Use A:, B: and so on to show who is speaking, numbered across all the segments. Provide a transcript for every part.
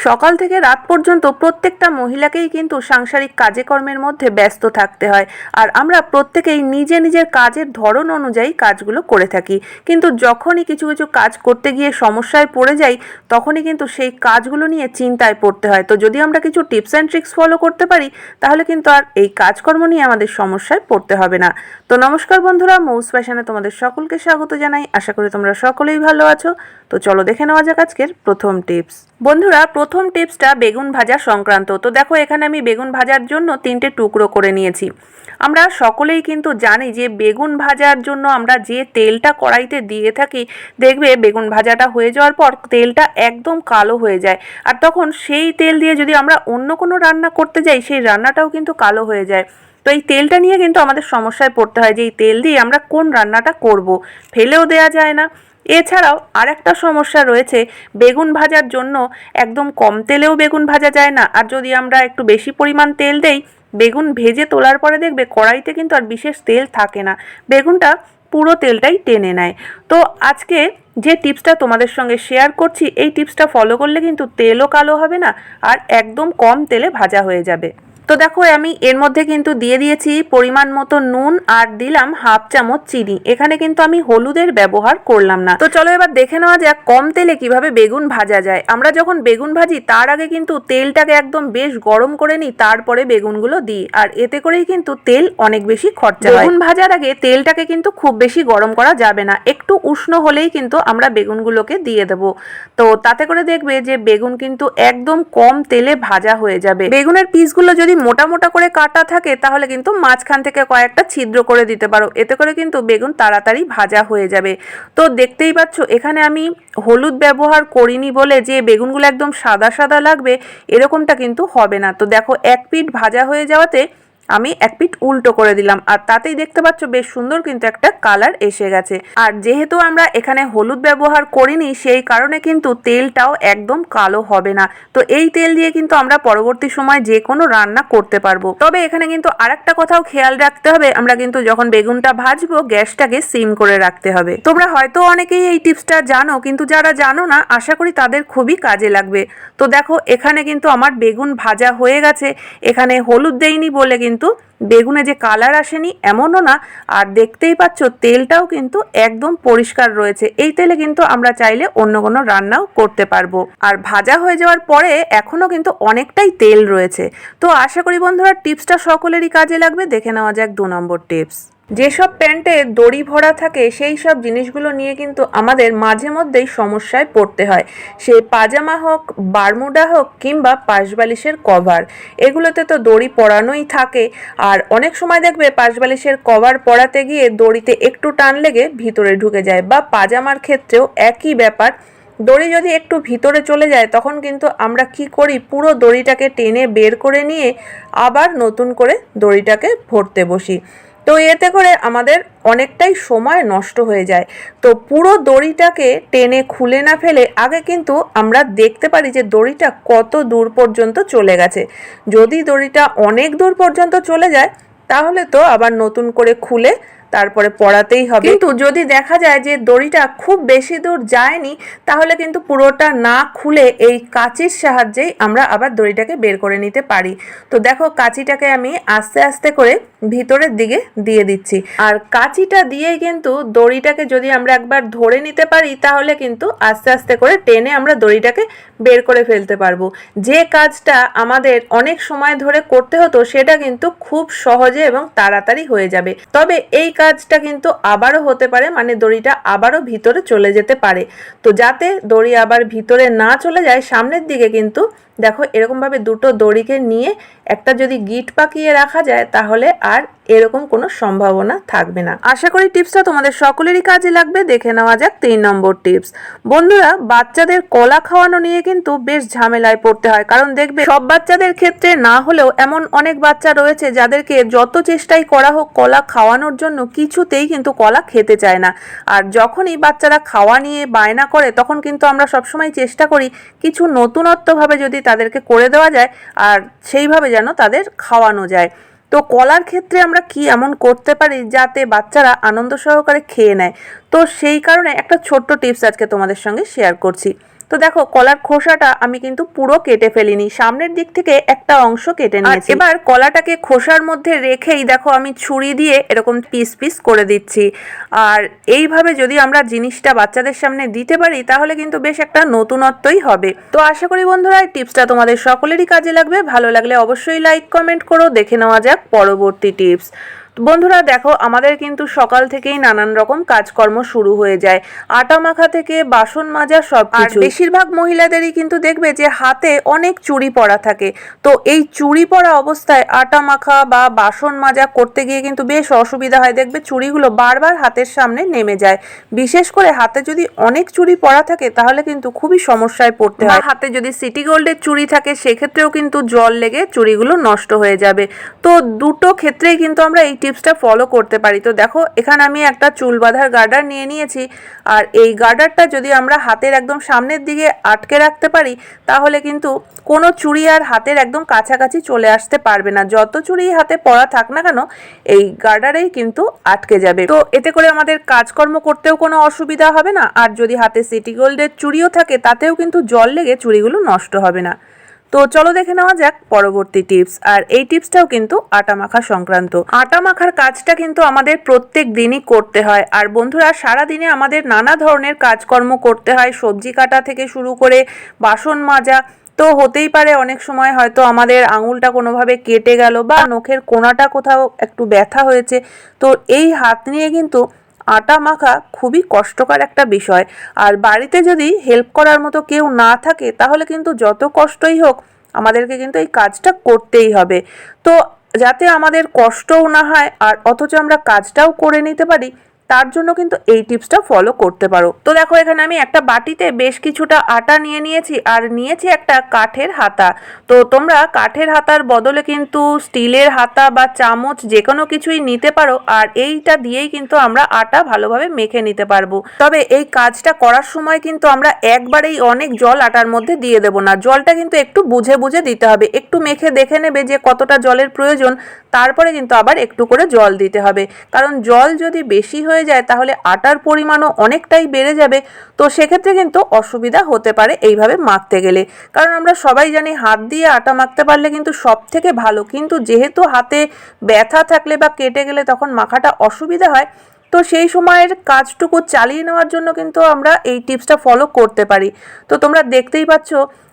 A: সকাল থেকে রাত পর্যন্ত প্রত্যেকটা মহিলাকেই কিন্তু সাংসারিক কাজে কর্মের মধ্যে ব্যস্ত থাকতে হয়। আর আমরা প্রত্যেকেই নিজে নিজের কাজের ধরন অনুযায়ী কাজগুলো করে থাকি। কিন্তু যখনই কিছু কিছু কাজ করতে গিয়ে সমস্যায় পড়ে যাই, তখনই কিন্তু সেই কাজগুলো নিয়ে চিন্তায় পড়তে হয়। তো যদি আমরা কিছু টিপস অ্যান্ড ট্রিক্স ফলো করতে পারি, তাহলে কিন্তু আর এই কাজকর্ম নিয়ে আমাদের সমস্যায় পড়তে হবে না। তো নমস্কার বন্ধুরা, মৌস ফ্যাশনে তোমাদের সকলকে স্বাগত জানাই। আশা করি তোমরা সকলেই ভালো আছো। তো চলো দেখে নেওয়া যাক আজকের প্রথম টিপস। বন্ধুরা প্রথম টিপসটা বেগুন ভাজা সংক্রান্ত। তো দেখো, এখানে আমি বেগুন ভাজার জন্য তিনটে টুকরো করে নিয়েছি। আমরা সকলেই কিন্তু জানি যে বেগুন ভাজার জন্য আমরা যে তেলটা কড়াইতে দিয়ে থাকি, দেখবে বেগুন ভাজাটা হয়ে যাওয়ার পর তেলটা একদম কালো হয়ে যায়। আর তখন সেই তেল দিয়ে যদি আমরা অন্য কোনো রান্না করতে যাই, সেই রান্নাটাও কিন্তু কালো হয়ে যায়। তো এই তেলটা নিয়ে কিন্তু আমাদের সমস্যায় পড়তে হয় যে এই তেল দিয়ে আমরা কোন রান্নাটা করব। ফেলেও দেয়া যায় না। এছাড়াও আরেকটা সমস্যা রয়েছে, বেগুন ভাজার জন্য একদম কম তেলেও বেগুন ভাজা যায় না। আর যদি আমরা একটু বেশি পরিমাণ তেল দেই, বেগুন ভেজে তোলার পরে দেখবে কড়াইতে কিন্তু আর বিশেষ তেল থাকে না। বেগুনটা পুরো তেলটাই টেনে নেয়। তো আজকে যে টিপসটা তোমাদের সঙ্গে শেয়ার করছি, এই টিপসটা ফলো করলে কিন্তু তেলও কালো হবে না, আর একদম কম তেলে ভাজা হয়ে যাবে। তো দেখো, আমি এর মধ্যে কিন্তু দিয়ে দিয়েছি পরিমাণ মতো নুন আর দিলাম হাফ চামচ চিনি। এখানে কিন্তু আমি হলুদের ব্যবহার করলাম না। তো চলো এবার দেখে নেওয়া যাক কম তেলে কীভাবে বেগুন ভাজা যায়। আমরা যখন বেগুন ভাজি, তার আগে কিন্তু তেলটাকে একদম বেশ গরম করে নিই, তারপরে বেগুনগুলো দিই। আর এতে করেই কিন্তু তেল অনেক বেশি খরচা বেগুন ভাজার আগে তেলটাকে কিন্তু খুব বেশি গরম করা যাবে না। একটু উষ্ণ হলেই কিন্তু আমরা বেগুনগুলোকে দিয়ে দেবো। তো তাতে করে দেখবে যে বেগুন কিন্তু একদম কম তেলে ভাজা হয়ে যাবে। বেগুনের পিসগুলো যদি মোটা মোটা করে কাটা থাকে, তাহলে কিন্তু মাঝখান থেকে কয়েকটা ছিদ্র করে দিতে পারো। এতে করে কিন্তু বেগুন তাড়াতাড়ি ভাজা হয়ে যাবে। তো দেখতেই পাচ্ছ, এখানে আমি হলুদ ব্যবহার করিনি বলে যে বেগুনগুলো একদম সাদা সাদা লাগবে, এরকমটা কিন্তু হবে না। তো দেখো, এক পিঠ ভাজা হয়ে যাওয়াতে আমি এক পিঠ উল্টো করে দিলাম, আর তাতেই দেখতে পাচ্ছ বেশ সুন্দর কিন্তু একটা কালার এসে গেছে। আর যেহেতু আমরা এখানে হলুদ ব্যবহার করিনি, সেই কারণে কিন্তু তেলটাও একদম কালো হবে না। তো এই তেল দিয়ে কিন্তু আমরা পরবর্তী সময় যে কোনো রান্না করতে পারব। তবে এখানে কিন্তু আরেকটা কথাও খেয়াল রাখতে হবে, আমরা কিন্তু যখন বেগুনটা ভাজবো, গ্যাসটাকে সিম করে রাখতে হবে। তোমরা হয়তো অনেকেই এই টিপসটা জানো, কিন্তু যারা জানো না, আশা করি তাদের খুবই কাজে লাগবে। তো দেখো, এখানে কিন্তু আমার বেগুন ভাজা হয়ে গেছে। এখানে হলুদ দেইনি বলে কিন্তু কিন্তু বেগুনে যে কালার আসেনি এমনও না। আর দেখতেই পাচ্ছ, তেলটাও কিন্তু একদম পরিষ্কার রয়েছে। এই তেলে কিন্তু আমরা চাইলে অন্য কোনো রান্নাও করতে পারব। আর ভাজা হয়ে যাওয়ার পরে এখনও কিন্তু অনেকটাই তেল রয়েছে। তো আশা করি বন্ধুরা, টিপসটা সকলেরই কাজে লাগবে। দেখে নেওয়া যাক দু নম্বর টিপস। যেসব প্যান্টে দড়ি ভরা থাকে, সেই সব জিনিসগুলো নিয়ে কিন্তু আমাদের মাঝে মধ্যেই সমস্যায় পড়তে হয়। সে পাজামা হোক, বারমুডা হোক, কিংবা পাশবালিশের কভার। এগুলোতে তো দড়ি পরানোই থাকে। আর অনেক সময় দেখবে পাশবালিশের কভার পরাতে গিয়ে দড়িতে একটু টান লেগে ভিতরে ঢুকে যায়, বা পাজামার ক্ষেত্রেও একই ব্যাপার। দড়ি যদি একটু ভিতরে চলে যায়, তখন কিন্তু আমরা কি করি? পুরো দড়িটাকে টেনে বের করে নিয়ে আবার নতুন করে দড়িটাকে ভরতে বসি। তো এতে করে আমাদের অনেকটাই সময় নষ্ট হয়ে যায়। তো পুরো দড়িটাকে টেনে খুলে না ফেলে আগে কিন্তু আমরা দেখতে পারি যে দড়িটা কত দূর পর্যন্ত চলে গেছে। যদি দড়িটা অনেক দূর পর্যন্ত চলে যায়, তাহলে তো আবার নতুন করে খুলে তারপরে পড়াতেই হবে। কিন্তু যদি দেখা যায় যে দড়িটা খুব বেশি দূর যায়নি, তাহলে কিন্তু পুরোটা না খুলে এই কাঁচির সাহায্যেই আমরা আবার দড়িটাকে বের করে নিতে পারি। তো দেখো কাঁচিটাকে আমি আস্তে আস্তে করে ভিতরের দিকে দিয়ে দিচ্ছি। আর কাঁচিটা দিয়েই কিন্তু দড়িটাকে যদি আমরা একবার ধরে নিতে পারি, তাহলে কিন্তু আস্তে আস্তে করে টেনে আমরা দড়িটাকে বের করে ফেলতে পারব। যে কাজটা আমাদের অনেক সময় ধরে করতে হতো, সেটা কিন্তু খুব সহজে এবং তাড়াতাড়ি হয়ে যাবে। তবে এই কাজটা কিন্তু আবারও হতে পারে মানে দড়িটা আবারও ভিতরে চলে যেতে পারে। তো যাতে দড়ি আবার ভিতরে না চলে যায়, সামনের দিকে কিন্তু দেখো, এরকমভাবে দুটো দড়িকে নিয়ে একটা যদি গিট পাকিয়ে রাখা যায়, তাহলে আর এরকম কোনো সম্ভাবনা থাকবে না। আশা করি টিপসটা তোমাদের সকলেরই কাজে লাগবে। দেখে নেওয়া যাক তিন নম্বর টিপস। বন্ধুরা, বাচ্চাদের কলা খাওয়ানো নিয়ে কিন্তু বেশ ঝামেলায় পড়তে হয়। কারণ দেখবে, সব বাচ্চাদের ক্ষেত্রে না হলেও এমন অনেক বাচ্চা রয়েছে, যাদেরকে যত চেষ্টাই করা হোক কলা খাওয়ানোর জন্য কিছুতেই কিন্তু কলা খেতে চায় না। আর যখনই বাচ্চারা খাওয়া নিয়ে বায়না করে, তখন কিন্তু আমরা সবসময় চেষ্টা করি কিছু নতুনত্বভাবে যদি তাদেরকে করে দেওয়া যায় আর সেইভাবে যেন তাদের খাওয়ানো যায়। তো কলার ক্ষেত্রে আমরা কি এমন করতে পারি যাতে বাচ্চারা আনন্দ সহকারে খেয়ে নেয়? তো সেই কারণে একটা ছোট্ট টিপস আজকে তোমাদের সঙ্গে শেয়ার করছি। তো দেখো কলার খোসাটা আমি কিন্তু পুরো কেটে ফেলিনি। সামনের দিক থেকে একটা অংশ কেটে নিয়েছি। এবার কলাটাকে খোসার মধ্যে রেখেই দেখো আমি ছুরি দিয়ে এরকম পিস পিস করে দিচ্ছি। আর এইভাবে যদি আমরা জিনিসটা বাচ্চাদের সামনে দিতে পারি তাহলে কিন্তু বেশ একটা নতুনত্বই হবে। তো আশা করি বন্ধুরা এই টিপসটা তোমাদের সকলেরই কাজে লাগবে। ভালো লাগলে অবশ্যই লাইক কমেন্ট করো। দেখে নেওয়া যাক পরবর্তী টিপস। বন্ধুরা দেখো আমাদের কিন্তু সকাল থেকেই নানান রকম কাজকর্ম শুরু হয়ে যায়। আটা মাখা থেকে বাসন মাজা সব কিছু বেশিরভাগ মহিলাদেরই কিন্তু দেখবে যে হাতে অনেক চুড়ি পরা থাকে। তো এই চুড়ি পরা অবস্থায় আটা মাখা বা বাসন মাজা করতে গিয়ে কিন্তু বেশ অসুবিধা হয়। দেখবে চুড়িগুলো বারবার হাতের সামনে নেমে যায়। বিশেষ করে হাতে যদি অনেক চুড়ি পরা থাকে তাহলে কিন্তু খুবই সমস্যায় পড়তে হয়। হাতে যদি সিটি গোল্ডের চুড়ি থাকে সেক্ষেত্রেও কিন্তু জল লেগে চুড়িগুলো নষ্ট হয়ে যাবে। তো দুটো ক্ষেত্রেই কিন্তু আমরা এই টিপসটা ফলো করতে পারি। তো দেখো, এখানে আমি একটা চুল বাঁধার গার্ডার নিয়ে নিয়েছি। আর এই গার্ডারটা যদি আমরা হাতের একদম সামনের দিকে আটকে রাখতে পারি, তাহলে কিন্তু কোনো চুড়ি আর হাতের একদম কাছাকাছি চলে আসতে পারবে না। যত চুড়ি হাতে পরা থাক না কেন, এই গার্ডারেই কিন্তু আটকে যাবে। তো এতে করে আমাদের কাজকর্ম করতেও কোনো অসুবিধা হবে না। আর যদি হাতে সিটি গোল্ডের চুড়িও থাকে, তাতেও কিন্তু জল লেগে চুড়িগুলো নষ্ট হবে না। তো চলো দেখে নেওয়া যাক পরবর্তী টিপস। আর এই টিপসটাও কিন্তু আটা মাখা সংক্রান্ত। আটা মাখার কাজটা কিন্তু আমাদের প্রত্যেক দিনই করতে হয়। আর বন্ধুরা সারা দিনে আমাদের নানা ধরনের কাজকর্ম করতে হয়। সবজি কাটা থেকে শুরু করে বাসন মাজা। তো হতেই পারে অনেক সময় হয়তো আমাদের আঙুলটা কোনোভাবে কেটে গেল বা নখের কোনাটা কোথাও একটু ব্যথা হয়েছে। তো এই হাত নিয়ে কিন্তু আটা মাখা খুবই কষ্টকর একটা বিষয়। আর বাড়িতে যদি হেল্প করার মতো কেউ না থাকে, তাহলে কিন্তু যত কষ্টই হোক, আমাদেরকে কিন্তু এই কাজটা করতেই হবে। তো যাতে আমাদের কষ্টও না হয়, আর অথচ আমরা কাজটাও করে নিতে পারি তার জন্য কিন্তু এই টিপসটা ফলো করতে পারো। তো দেখো, এখানে আমি একটা বাটিতে বেশ কিছুটা আটা নিয়ে নিয়েছি আর নিয়েছি একটা কাঠের হাতা। তো তোমরা কাঠের হাতার বদলে কিন্তু স্টিলের হাতা বা চামচ যে কোনো কিছুই নিতে পারো আর এইটা দিয়েই কিন্তু আমরা আটা ভালোভাবে মেখে নিতে পারব। তবে এই কাজটা করার সময় কিন্তু আমরা একবারেই অনেক জল আটার মধ্যে দিয়ে দেবো না। জলটা কিন্তু একটু বুঝে বুঝে দিতে হবে। একটু মেখে দেখে নেবে যে কতটা জলের প্রয়োজন, তারপরে কিন্তু আবার একটু করে জল দিতে হবে। কারণ জল যদি বেশি হয়ে যায়, তাহলে আটার পরিমাণও অনেকটাই বেড়ে যাবে। তো সেক্ষেত্রে কিন্তু অসুবিধা হতে পারে এইভাবে মাখতে গেলে। কারণ আমরা সবাই জানি হাত দিয়ে আটা মাখতে পারলে কিন্তু সব থেকে ভালো। কিন্তু যেহেতু হাতে ব্যথা থাকলে বা কেটে গেলে তখন মাখাটা অসুবিধা হয়, তো সেই সময়ের কাজটুকু চালিয়ে নেওয়ার জন্য কিন্তু আমরা এই টিপসটা ফলো করতে পারি। তো তোমরা দেখতেই পাচ্ছ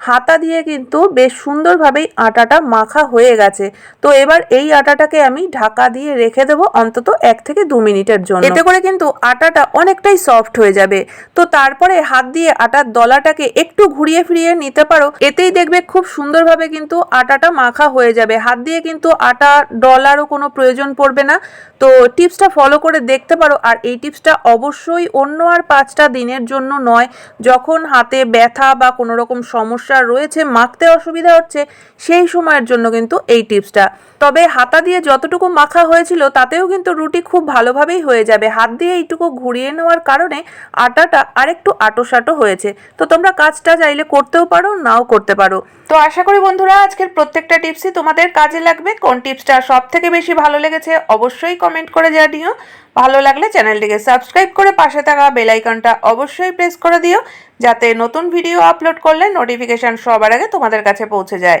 A: হাতা দিয়ে কিন্তু বেশ সুন্দরভাবেই আটাটা মাখা হয়ে গেছে। তো এবার এই আটাটাকে আমি ঢাকা দিয়ে রেখে দেবো অন্তত এক থেকে দু মিনিটের জন্য। এতে করে কিন্তু আটাটা অনেকটাই সফট হয়ে যাবে। তো তারপরে হাত দিয়ে আটার দলাটাকে একটু ঘুরিয়ে ফিরিয়ে নিতে পারো। এতেই দেখবে খুব সুন্দরভাবে কিন্তু আটাটা মাখা হয়ে যাবে। হাত দিয়ে কিন্তু আটা ডলারও কোনো প্রয়োজন পড়বে না। তো টিপসটা ফলো করে দেখতে পারো। আর এই টিপসটা অবশ্যই অন্য আর পাঁচটা দিনের জন্য নয়। যখন হাতে ব্যথা বা কোনো রকম সমস্যা রয়েছে মাখতে অসুবিধা হচ্ছে সেই সময়ের জন্য কিন্তু এই টিপসটা তবে হাতা দিয়ে যতটুকু মাখা হয়েছিল তাতেও কিন্তু রুটি খুব ভালোভাবেই হয়ে যাবে। হাত দিয়ে এইটুকু ঘুরিয়ে নেওয়ার কারণে আটাটা আরেকটু আটোসাটো হয়েছে। তো তোমরা কাজটা চাইলে করতেও পারো, নাও করতে পারো। তো আশা করি বন্ধুরা, আজকের প্রত্যেকটা টিপসই তোমাদের কাজে লাগবে। কোন টিপসটা সব থেকে বেশি ভালো লেগেছে অবশ্যই কমেন্ট করে জানিও। ভালো লাগলে চ্যানেলটিকে সাবস্ক্রাইব করে পাশে থাকা বেল আইকনটা অবশ্যই প্রেস করে দিও, যাতে নতুন ভিডিও আপলোড করলে নোটিফিকেশান সবার আগে তোমাদের কাছে পৌঁছে যায়।